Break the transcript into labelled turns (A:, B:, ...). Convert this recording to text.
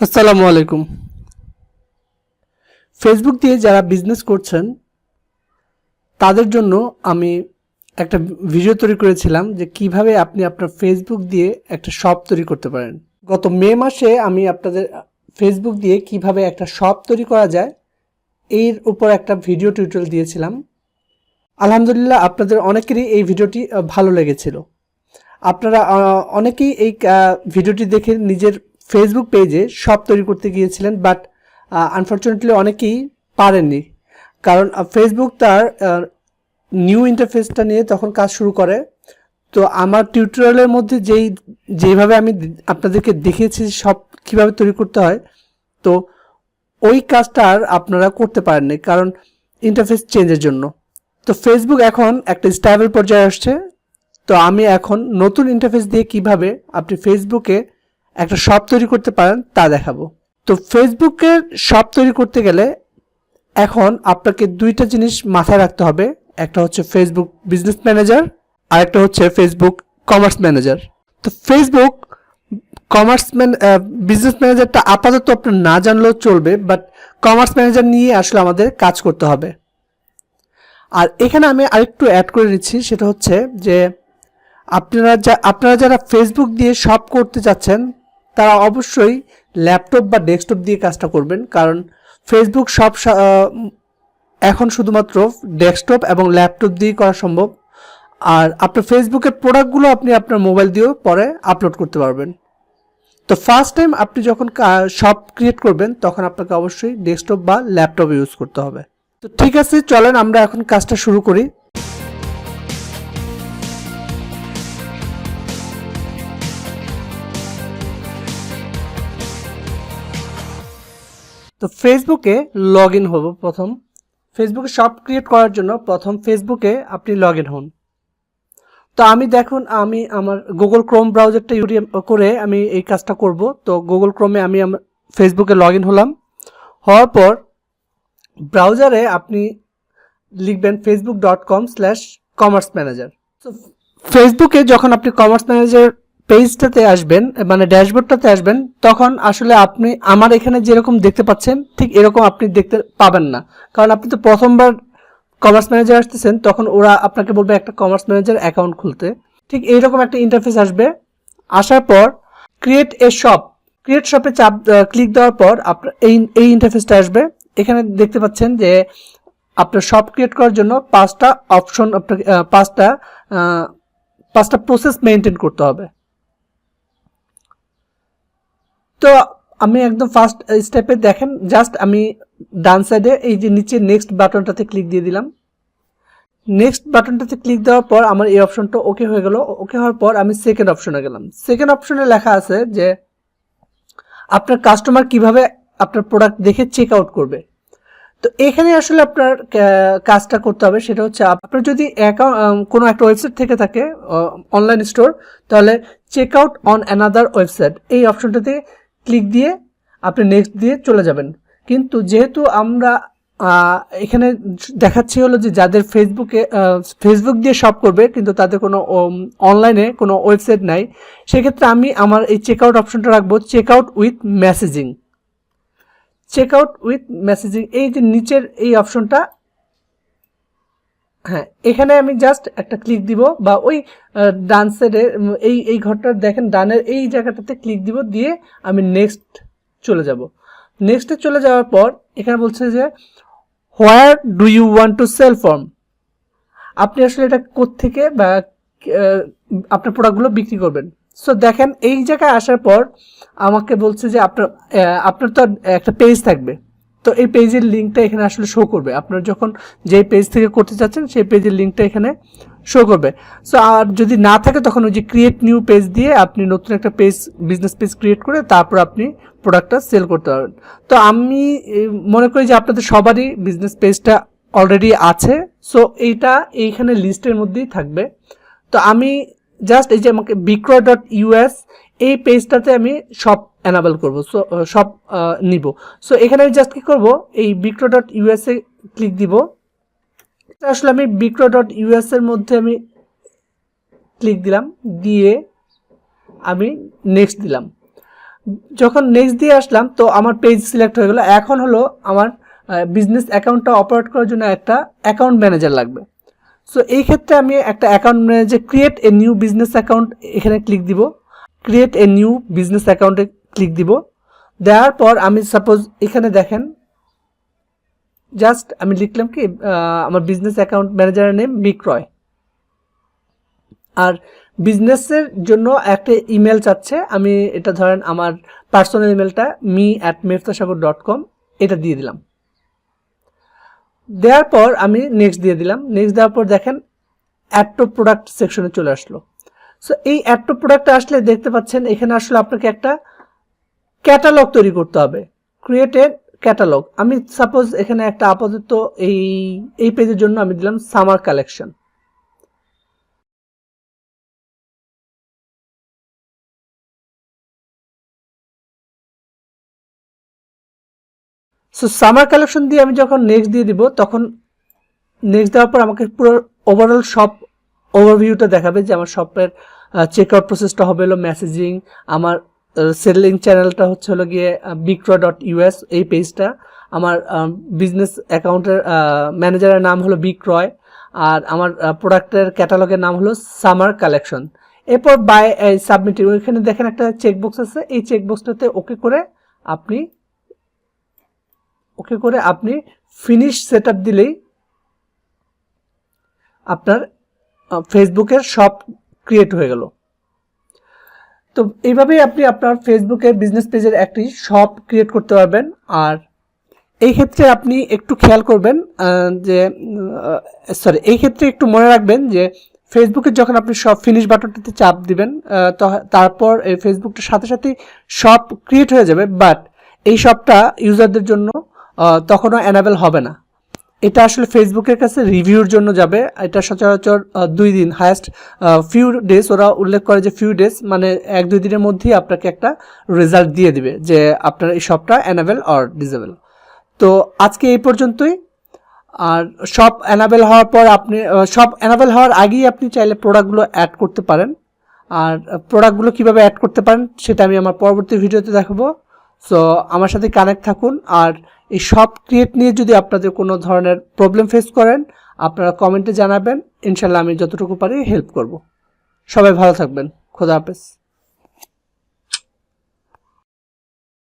A: আসসালামু আলাইকুম। ফেসবুক দিয়ে যারা বিজনেস করছেন, তাদের জন্য আমি একটা ভিডিও তৈরি করেছিলাম যে কীভাবে আপনি আপনার ফেসবুক দিয়ে একটা শপ তৈরি করতে পারেন। গত মে মাসে আমি আপনাদের ফেসবুক দিয়ে কীভাবে একটা শপ তৈরি করা যায়, এর উপর একটা ভিডিও টিউটোরিয়াল দিয়েছিলাম। আলহামদুলিল্লাহ আপনাদের অনেকেরই এই ভিডিওটি ভালো লেগেছিল। আপনারা অনেকেই এই ভিডিওটি দেখে নিজের ফেসবুক পেজে শপ তৈরি করতে গিয়েছিলেন বাট আনফর্চুনেটলি অনেকেই পারেননি। কারণ ফেসবুক তার নিউ ইন্টারফেসটা নিয়ে তখন কাজ শুরু করে। তো আমার টিউটোরিয়ালের মধ্যে যেই যেইভাবে আমি আপনাদেরকে দেখিয়েছি সব কীভাবে তৈরি করতে হয়, তো ওই কাজটা আর আপনারা করতে পারেননি, কারণ ইন্টারফেস চেঞ্জের জন্য। তো ফেসবুক এখন একটা স্ট্যাবল পর্যায়ে আসছে। তো আমি এখন নতুন ইন্টারফেস দিয়ে কীভাবে আপনি ফেসবুকে একটা শপ তৈরি করতে পারেন, তা দেখাবো। তো ফেসবুকের শপ তৈরি করতে গেলে এখন আপনাকে দুইটা জিনিস মাথায় রাখতে হবে। একটা হচ্ছে ফেসবুক বিজনেস ম্যানেজার আর একটা হচ্ছে ফেসবুক কমার্স ম্যানেজার তো ফেসবুক কমার্স ম্যান বিজনেস ম্যানেজারটা আপাতত আপনার না জানলেও চলবে বাট কমার্স ম্যানেজার নিয়ে আসলে আমাদের কাজ করতে হবে। আর এখানে আমি আরেকটু অ্যাড করে নিচ্ছি, সেটা হচ্ছে যে আপনারা যা আপনারা যারা ফেসবুক দিয়ে শপ করতে চাচ্ছেন তারা অবশ্যই ল্যাপটপ বা ডেস্কটপ দিয়ে কাজটা করবেন, কারণ ফেসবুক সব এখন শুধুমাত্র ডেস্কটপ এবং ল্যাপটপ দিয়ে করা সম্ভব। আর আপনার ফেসবুকের প্রোডাক্টগুলো আপনি আপনার মোবাইল দিয়েও পরে আপলোড করতে পারবেন। তো ফার্স্ট টাইম আপনি যখন শপ ক্রিয়েট করবেন, তখন আপনাকে অবশ্যই ডেস্কটপ বা ল্যাপটপ ইউজ করতে হবে। তো ঠিক আছে, চলেন আমরা এখন কাজটা শুরু করি। তো ফেসবুকে লগ ইন হব প্রথম। ফেসবুকে শপ ক্রিয়েট করার জন্য প্রথম ফেসবুকে আপনি লগ ইন হন। তো আমি দেখুন, আমি আমার গুগল ক্রোম ব্রাউজারটা ইউজ করে আমি এই কাজটা করব। তো গুগল ক্রোমে আমি আমার ফেসবুকে লগ ইন হলাম। হওয়ার পর ব্রাউজারে আপনি লিখবেন Facebook dot com slash commerce manager তো ফেসবুকে যখন আপনি কমার্স ম্যানেজার পেজটাতে আসবেন মানে ড্যাশবোর্ডটাতে আসবেন, তখন আসলে আপনি আমার এখানে যেরকম দেখতে পাচ্ছেন, ঠিক এরকম আপনি দেখতে পাবেন না। কারণ আপনি তো প্রথমবার কমার্স ম্যানেজার আসতেছেন, তখন ওরা আপনাকে বলবে একটা কমার্স ম্যানেজার অ্যাকাউন্ট খুলতে। ঠিক এইরকম একটা ইন্টারফেস আসবে। আসার পর ক্রিয়েট এ শপ ক্রিয়েট শপে চাপ ক্লিক দেওয়ার পর আপনার এই এই ইন্টারফেসটা আসবে। এখানে দেখতে পাচ্ছেন যে আপনার শপ ক্রিয়েট করার জন্য পাঁচটা অপশন আপনাকে পাঁচটা পাঁচটা প্রসেস মেনটেন করতে হবে। তো আমি একদম ফার্স্ট স্টেপে দেখেন জাস্ট আমি ডান সাইডে এই যে নিচে নেক্সট বাটনটাতে ক্লিক দিয়ে দিলাম। নেক্সট বাটনটাতে ক্লিক দেওয়ার পর আমার এই অপশনটা ওকে হয়ে গেল। ওকে হওয়ার পর আমি সেকেন্ড অপশনে গেলাম। সেকেন্ড অপশনে লেখা আছে যে, আপনার কাস্টমার কীভাবে আপনার প্রোডাক্ট দেখে চেক আউট করবে। তো এখানে আসলে আপনার কাজটা করতে হবে, সেটা হচ্ছে আপনার যদি অ্যাকাউন্ট কোনো একটা ওয়েবসাইট থেকে থাকে অনলাইন স্টোর তাহলে check out on another website এই অপশনটাতে ক্লিক দিয়ে আপনি নেক্সট দিয়ে চলে যাবেন। কিন্তু যেহেতু আমরা এখানে দেখাচ্ছি হলো যে যাদের ফেসবুকে ফেসবুক দিয়ে শপ করবে, কিন্তু তাদের কোনো অনলাইনে কোনো ওয়েবসাইট নাই, সেক্ষেত্রে আমি আমার এই চেক আউট অপশনটা রাখব check out with messaging check out with messaging এই যে নিচের এই অপশনটা হ্যাঁ এখানে আমি জাস্ট একটা ক্লিক দিব বা ওই আহ, ডান সাইডে এই এই ঘরটা দেখেন ডানের এই জায়গাটাতে ক্লিক দিব দিয়ে আমি নেক্সট চলে যাব। নেক্সটে চলে যাওয়ার পর এখানে বলছে যে where do you want to sell from আপনি আসলে এটা থেকে বা আপনার প্রোডাক্টগুলো বিক্রি করবেন। সো দেখেন এই জায়গায় আসার পর আমাকে বলছে যে আপনার আপনার তো একটা পেজ থাকবে। তো এই পেজের লিঙ্কটা এখানে আসলে শো করবে। আপনার যখন যেই পেজ থেকে করতে চাচ্ছেন, সেই পেজের লিঙ্কটা এখানে শো করবে। সো আর যদি না থাকে, তখন ওই যে ক্রিয়েট নিউ পেজ দিয়ে আপনি নতুন একটা পেজ বিজনেস পেজ ক্রিয়েট করে তারপর আপনি প্রোডাক্টটা সেল করতে পারবেন। তো আমি মনে করি যে আপনাদের সবারই বিজনেস পেজটা অলরেডি আছে। সো এইটা এইখানে লিস্টের মধ্যেই থাকবে। তো আমি জাস্ট এই যে আমাকে বিক্রয় ডট ইউএস এই পেজটাতে আমি সব অ্যানাবেল করব সো সব নিব। সো এখানে আমি জাস্ট কি করব, এই বিক্রো ডট ইউএস এ ক্লিক দিব। আসলে আমি বিক্রো ডট ইউএস এর মধ্যে আমি ক্লিক দিলাম, দিয়ে আমি নেক্সট দিলাম। যখন নেক্সট দিয়ে আসলাম, তো আমার পেজ সিলেক্ট হয়ে গেলো। এখন হলো আমার বিজনেস অ্যাকাউন্টটা অপারেট করার জন্য একটা অ্যাকাউন্ট ম্যানেজার লাগবে। সো এই ক্ষেত্রে আমি একটা account manager create a new business account এখানে ক্লিক দিব। ক্রিয়েট এ নিউ বিজনেস অ্যাকাউন্টে ক্লিক দিব। দেওয়ার পর আমি সাপোজ এখানে দেখেন জাস্ট আমি লিখলাম কি আমার বিজনেস অ্যাকাউন্ট ম্যানেজারের নেম বিক্রয় আর বিজনেসের জন্য একটা ইমেল চাচ্ছে, আমি এটা ধরেন আমার পার্সোনাল ইমেলটা me at Meftasagar dot com এটা দিয়ে দিলাম। দেওয়ার পর আমি নেক্সট দিয়ে দিলাম। নেক্সট দেওয়ার পর দেখেন অ্যাড টু প্রোডাক্ট সেকশনে চলে আসলো। সো এই অ্যাড টু প্রোডাক্ট আসলে দেখতে পাচ্ছেন, এখানে আসলে আপনাকে একটা ক্যাটালগ তৈরি করতে হবে। ক্রিয়েটেড ক্যাটালগ আমি সাপোজ এখানে একটা আপাতত এই এই পেজের জন্য আমি দিলাম summer collection so summer collection দিয়ে আমি যখন নেক্সট দিয়ে দিব, তখন নেক্সট দেওয়ার পর আমাকে পুরো ওভারঅল শপ ওভারভিউটা দেখাবে যে আমার শপের চেক আউট প্রসেসটা হবে হলো মেসেজিং আমার সেলিং চ্যানেলটা হচ্ছে হলো গিয়ে বিক্রয় ডট ইউএস এই পেজটা আমার বিজনেস অ্যাকাউন্টের ম্যানেজারের নাম হলো বিক্রয় আর আমার প্রোডাক্টের ক্যাটালগের নাম হলো সামার কালেকশন এরপর বাই সাবমিটিং ওইখানে দেখেন একটা চেকবক্স আছে, এই চেকবক্সটাতে ওকে করে আপনি ওকে করে আপনি ফিনিশ সেট দিলেই আপনার ফেসবুকের শপ ক্রিয়েট হয়ে গেল। তো এইভাবেই আপনি আপনার ফেসবুকের বিজনেস পেজের একটি শপ ক্রিয়েট করতে পারবেন। আর এই ক্ষেত্রে আপনি একটু খেয়াল করবেন যে সরি এই ক্ষেত্রে একটু মনে রাখবেন যে ফেসবুকে যখন আপনি সব ফিনিশ বাটনটাতে চাপ দিবেন তারপর এই ফেসবুকটার সাথে সাথে শপ ক্রিয়েট হয়ে যাবে। বাট এই শপটা ইউজারদের জন্য তখনও অ্যানাবেল হবে না। এটা আসলে ফেসবুকের কাছে রিভিউর জন্য যাবে। এটা সচরাচর দুই দিন। হায়েস্ট ফিউ ডেজ ওরা উল্লেখ করে যে ফিউ ডেজ মানে এক, দুই দিনের মধ্যেই আপনাকে একটা রেজাল্ট দিয়ে দিবে যে আপনার এই শপটা অ্যানাবেল অর ডিজেবল তো আজকে এই পর্যন্তই। আর সব অ্যানাবেল হওয়ার পর আপনি সব অ্যানাবেল হওয়ার আগেই আপনি চাইলে প্রোডাক্টগুলো অ্যাড করতে পারেন। আর প্রোডাক্টগুলো কীভাবে অ্যাড করতে পারেন, সেটা আমি আমার পরবর্তী ভিডিওতে দেখাবো। সো আমার সাথে কানেক্ট থাকুন আর এই সব ক্রিয়েট নিয়ে যদি আপনাদের কোনো ধরনের প্রবলেম ফেস করেন, আপনারা কমেন্টে জানাবেন। ইনশাল্লাহ আমি যতটুকু পারি হেল্প করব। সবাই ভালো থাকবেন। খোদা হাফেজ।